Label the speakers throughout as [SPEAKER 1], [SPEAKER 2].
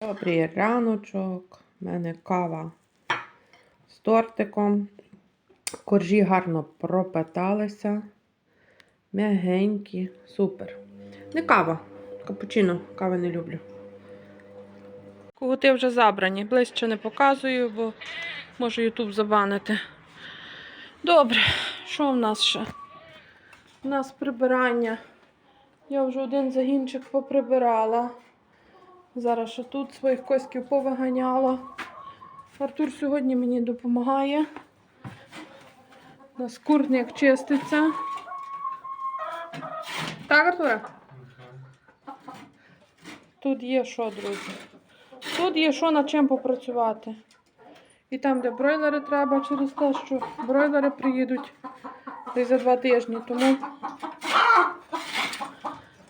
[SPEAKER 1] Добрий раночок. У мене кава з тортиком. Коржі гарно пропиталися. М'ягенькі. Супер. Не кава. Капучино. Кави не люблю. Кугути вже забрані. Ближче не показую, бо може Ютуб забанити. Добре, що в нас ще? У нас прибирання. Я вже один загінчик поприбирала. Зараз ще тут своїх коськів повиганяла. Артур сьогодні мені допомагає. У нас курник чиститься. Так, Артуре? Тут є що, друзі? Тут є що над чим попрацювати. І там, де бройлери треба, через те, що бройлери приїдуть десь за два тижні. Тому,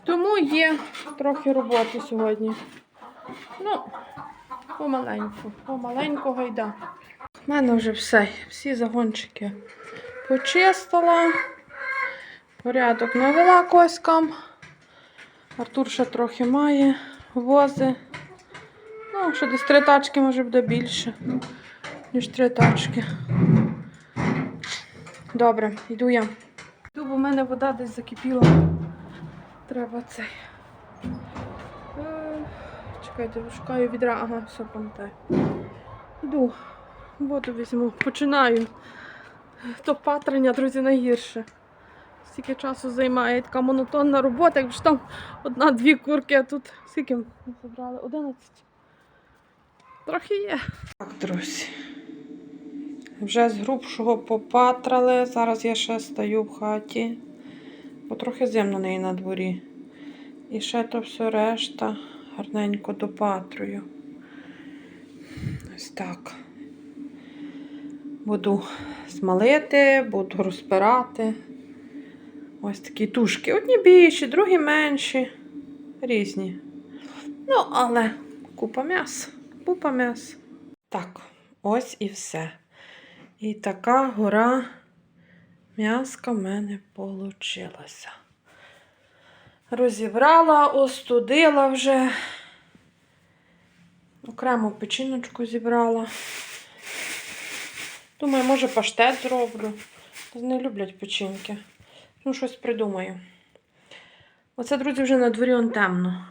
[SPEAKER 1] тому є трохи роботи сьогодні. Ну, помаленьку, помаленьку гайда. У мене вже все, всі загончики почистила. Порядок навела коськам. Артур ще трохи має вози. Ну, ще десь три тачки, може буде більше, ніж три тачки. Добре, йду я. Йду, бо в мене вода десь закипіла. Треба цей. Чекайте, шукаю відра. Ага, все пам'ятаю. Йду, воду візьму. Починаю. То патрення, друзі, найгірше. Стільки часу займає така монотонна робота, якщо там одна-дві курки, а тут скільки ми забрали? 11. Трохи є. Так, друзі. Вже з грубшого попатрали. Зараз я ще стою в хаті, бо трохи зимно неї на дворі. І ще то все решта гарненько допатрую. Ось так. Буду смалити, буду розпирати. Ось такі тушки. Одні більші, другі менші, різні. Ну, але купа м'яса. Купа м'яса. Так, ось і все. І така гора м'яска в мене получилася. Розібрала, остудила вже. Окремо печіночку зібрала. Думаю, може паштет зроблю. Не люблять печінки. Ну, щось придумаю. Оце, друзі, вже на дворі он темно.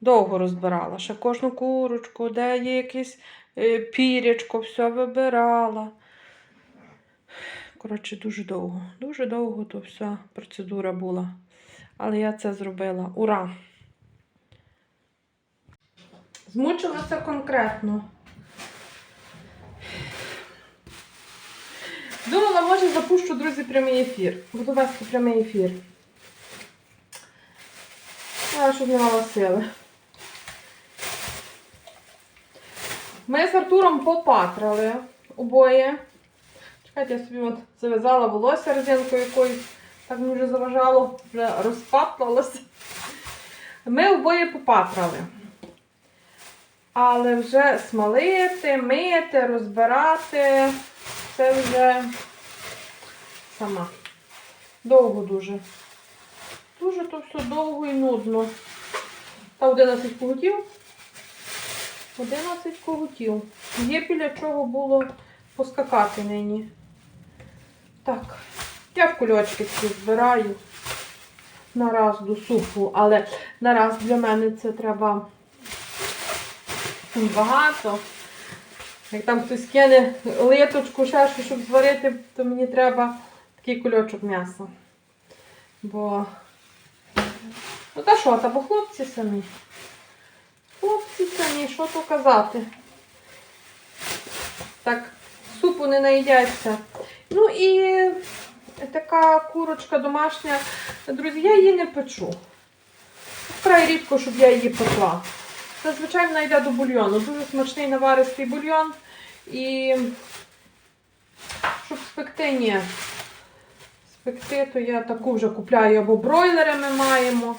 [SPEAKER 1] Довго розбирала. Ще кожну курочку, де є якесь е, пірячко, все вибирала. Коротше, дуже довго. Дуже довго то вся процедура була. Але я це зробила. Ура! Змучилася конкретно. Думала, може запущу, друзі, прямий ефір. Буду вести прямий ефір. А, щоб не мала сили. Ми з Артуром попатрали обоє. Чекайте, я собі от зав'язала волосся резинкою якоюсь. Так мені вже заважало, вже розпатлалося. Ми обоє попатрали. Але вже смалити, мити, розбирати це вже сама. Довго дуже. Дуже то все довго і нудно. Та 11 когутів. 11 когутів. Є біля чого було поскакати нині. Так, я в кульочки ці збираю нараз до супу, але нараз для мене це треба багато. Як там хтось кине литочку, щось, щоб зварити, то мені треба такий кульочок м'яса. Бо, ну та що, та бо хлопці самі. Хлопці самі, що то казати. Так, супу не наїдяться. Ну і така курочка домашня. Друзі, я її не печу. Вкрай рідко, щоб я її пекла. Зазвичай вона йде до бульйону. Дуже смачний наваристий бульйон. І щоб спекти, ні. Спекти, то я таку вже купляю, або бройлери ми маємо,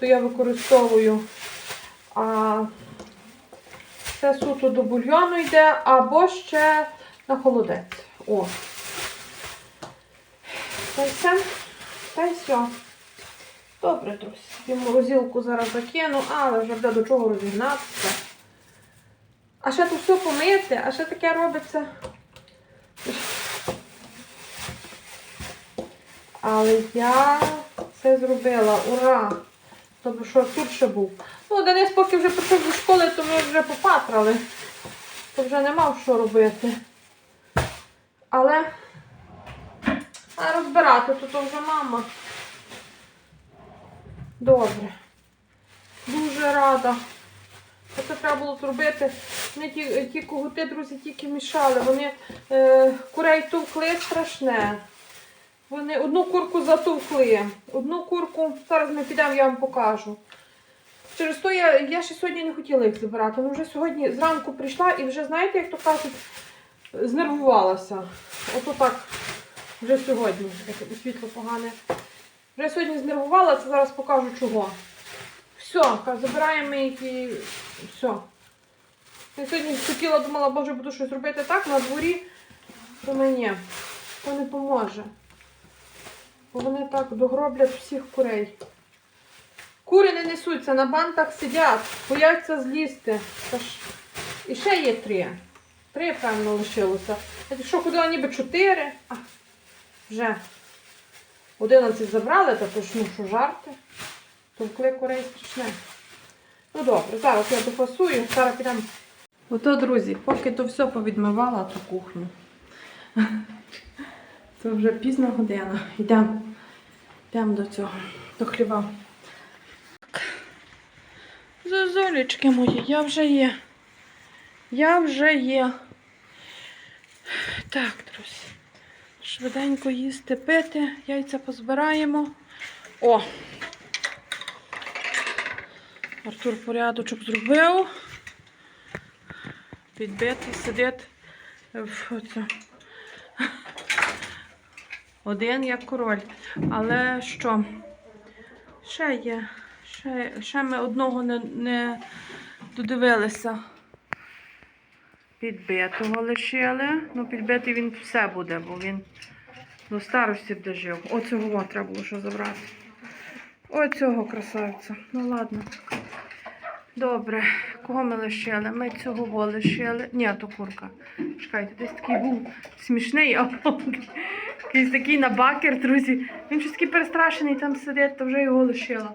[SPEAKER 1] то я використовую. А це суто до бульйону йде, або ще на холодець. О. Та й все. Та й все. Добре, друзі. Я морозилку зараз закину, але вже буде до чого розігнатися. А ще тут все помити, а ще таке робиться. Але я це зробила. Ура! Тобто, що тут ще був. Ну, Денис поки вже прийшов до школи, то ми вже попатрали. То вже не мав що робити. Але а розбирати то вже мама. Добре. Дуже рада. Це треба було зробити. Вони ті, ті когути, друзі, тільки мішали. Вони е, курей товкли страшне. Вони одну курку затовкли. Одну курку, зараз ми підемо, я вам покажу. Через то я, я ще сьогодні не хотіла їх забирати. Ну вже сьогодні зранку прийшла і вже, знаєте, як то кажуть, знервувалася. Ото так вже сьогодні. Світло погане. Вже сьогодні знервувалася, зараз покажу чого. Все, забираємо їх і все. Я сьогодні хотіла, думала, боже, буду щось робити так на дворі, то мені. То не поможе. Бо вони так догроблять всіх курей. Кури не несуться, на бантах сидять, бояться злізти. Ж... І ще є три. Три, певно, лишилося. Що ходила ніби чотири. Вже. Одинадцять забрали, та то ну що жарти. Товкли курей страшне. Ну добре, зараз я дофасую, зараз підемо. Ото, друзі, поки то все повідмивала ту кухню. Це вже пізна година. Йдемо. Йдемо до цього, до хліба. Зозулечки мої, я вже є. Я вже є. Так, друзі. Швиденько їсти, пити, яйця позбираємо. О! Артур порядочок зробив. Підбитий, сидить в оце. Один як король. Але що? Ще є. Ще, ще ми одного не, не додивилися. Підбитого лишили. Ну, підбитий він все буде, бо він до старості буде жив. Оцього треба було що забрати. Оцього красавця. Ну ладно. Добре, кого ми лишили? Ми цього лишили. Ні, то курка. Чекайте, десь такий був смішний, а якийсь такий набакер, друзі. Він щось такий перестрашений там сидить, то вже його лишила.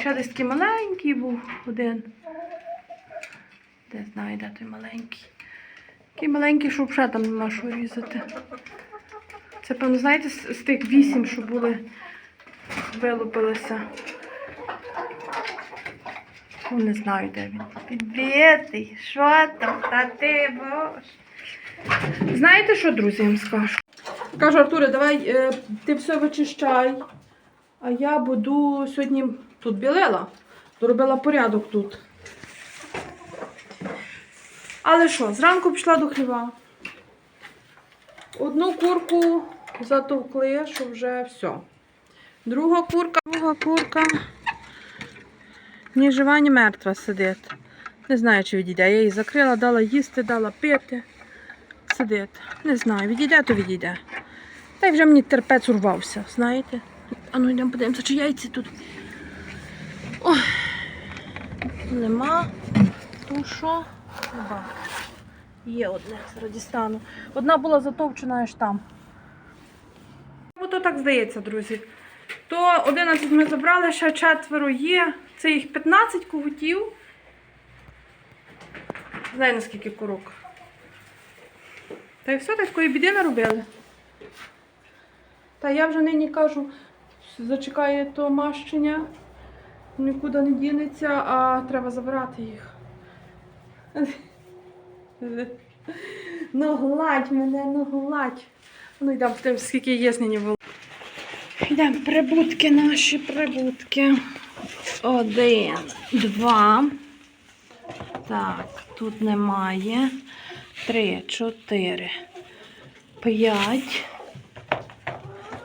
[SPEAKER 1] Ще десь такий маленький був один. Де знаю, де той маленький. Такий маленький, що вже там нема що різати. Це, певно, знаєте, з, з тих вісім, що були, вилупилися. Ну, не знаю, де він. Підбитий, що там, та ти боже. Знаєте що, вам скажу? Кажу, Артуре, давай е, ти все вичищай. А я буду сьогодні тут білила, доробила порядок тут. Але що, зранку пішла до хліва. Одну курку затовкли, що вже все. Друга курка, друга курка. Ні жива, ні мертва сидить. Не знаю, чи відійде. Я її закрила, дала їсти, дала пити. Сидить. Не знаю, відійде, то відійде. Та й вже мені терпець урвався, знаєте. А ну йдемо подивимося, чи яйці тут. Ой. Нема. Ну що? Оба. Є одне, зараз дістану. Одна була затовчена аж там. Ото так здається, друзі. То 11 ми забрали, ще четверо є. Це їх 15 когутів. Знаю наскільки курок. Та й все, такої біди наробили. Та я вже нині кажу, зачекає то мащення, нікуди не дінеться, а треба забирати їх. Ну гладь мене, ну гладь. Ну йдемо в тим, скільки є нині було. Йдемо, прибутки наші, прибутки. Один, два. Так, тут немає. Три, чотири, п'ять.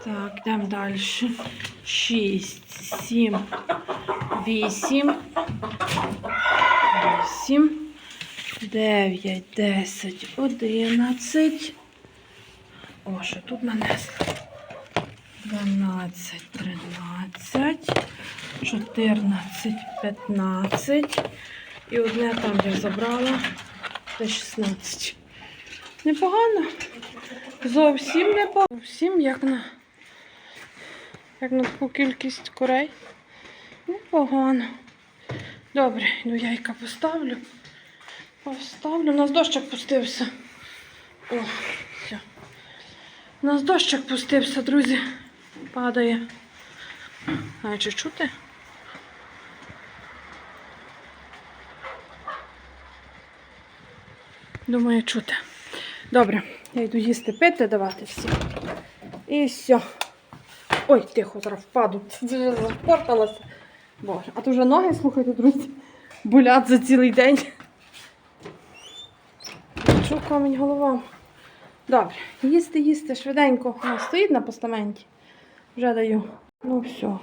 [SPEAKER 1] Так, йдемо далі. Шість, сім, вісім. Вісім. Дев'ять, десять, одинадцять. О, що тут нанесли? 12, 13, 14, 15. І одне там я забрала. Це 16. Непогано. Зовсім непогано. Зовсім як на, як на таку кількість курей. Непогано. Добре, ну яйка поставлю. Поставлю. У нас дощик пустився. О, все. У нас дощик пустився, друзі. Падає. А чи чути? Думаю, чути. Добре, я йду їсти пити, давати всім. І все. Ой, тихо, зараз впаду. Вже запорталася. Боже, а то вже ноги, слухайте, друзі, болять за цілий день. Камінь голова? Добре, їсти, їсти швиденько. Вона стоїть на постаменті. Вже даю. Ну все.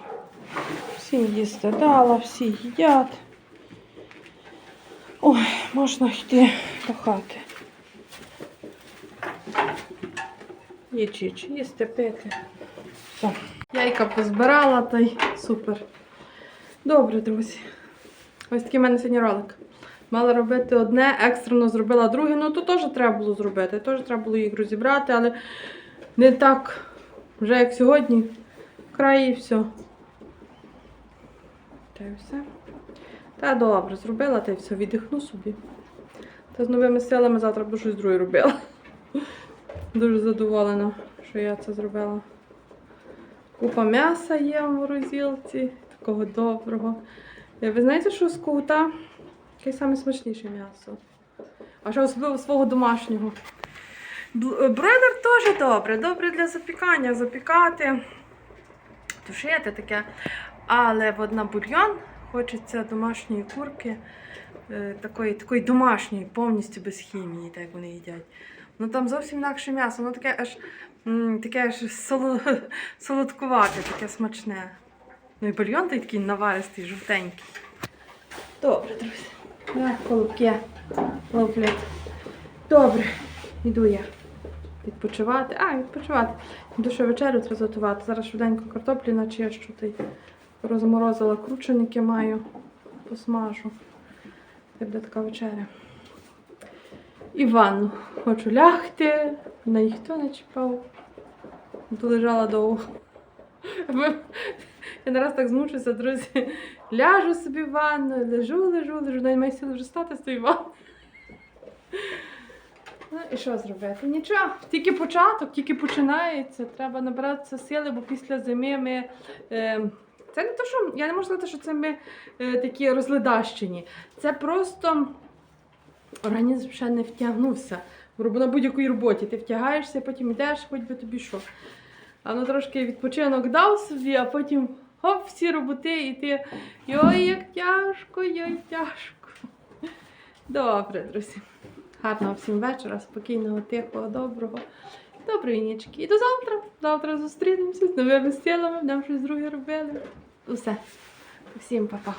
[SPEAKER 1] Всім їсти дала, всі їдять. Ой, можна йти до хати. Їч, їсти, пити. Все. Яйка позбирала, та й супер. Добре, друзі. Ось такий в мене сьогодні ролик. Мала робити одне, екстрено зробила друге. Ну, то теж треба було зробити. Теж треба було їх розібрати, але не так вже як сьогодні. Край і все. Та й все. Та добре, зробила, та й все, віддихну собі. Та з новими силами завтра буду щось друге робила. Дуже задоволена, що я це зробила. Купа м'яса є в морозилці, такого доброго. Ви знаєте, що з кута яке найсмачніше м'ясо? А що особливо свого домашнього. Е, Бройлер теж добре, добре для запікання, запікати, тушити таке. Але от на бульйон хочеться домашньої курки, е, такої, такої домашньої, повністю без хімії, так як вони їдять. Ну там зовсім інакше м'ясо, воно таке аж, таке аж солодкувате, таке смачне. Ну і бульйон той такий наваристий, жовтенький. Добре, друзі. На, колобки ловлять. Добре, йду я відпочивати. А, відпочивати. Йду ще вечерю треба готувати. Зараз швиденько картоплі начищу. Розморозила крученики маю, посмажу. Це буде така вечеря. І ванну. Хочу лягти, на ніхто не чіпав. Тут лежала довго. Я нараз так змучуся, друзі. Ляжу собі в ванну, лежу, лежу, лежу, навіть маю сили вже стати з тої. Ну і що зробити? Нічого, тільки початок, тільки починається. Треба набиратися сили, бо після зими ми. Е, це не те, що я не можу сказати, що це ми е, такі розледащені. Це просто організм ще не втягнувся. На будь-якій роботі ти втягаєшся, потім йдеш, хоч би тобі що. А воно трошки відпочинок дав собі, а потім хоп, всі роботи, і ти йой, як тяжко, йой, тяжко. Добре, друзі. Гарного всім вечора, спокійного, тихого, доброго. Доброї нічки. І до завтра. Завтра зустрінемося з новими силами, будемо щось друге робили. Усе. Всім па-па.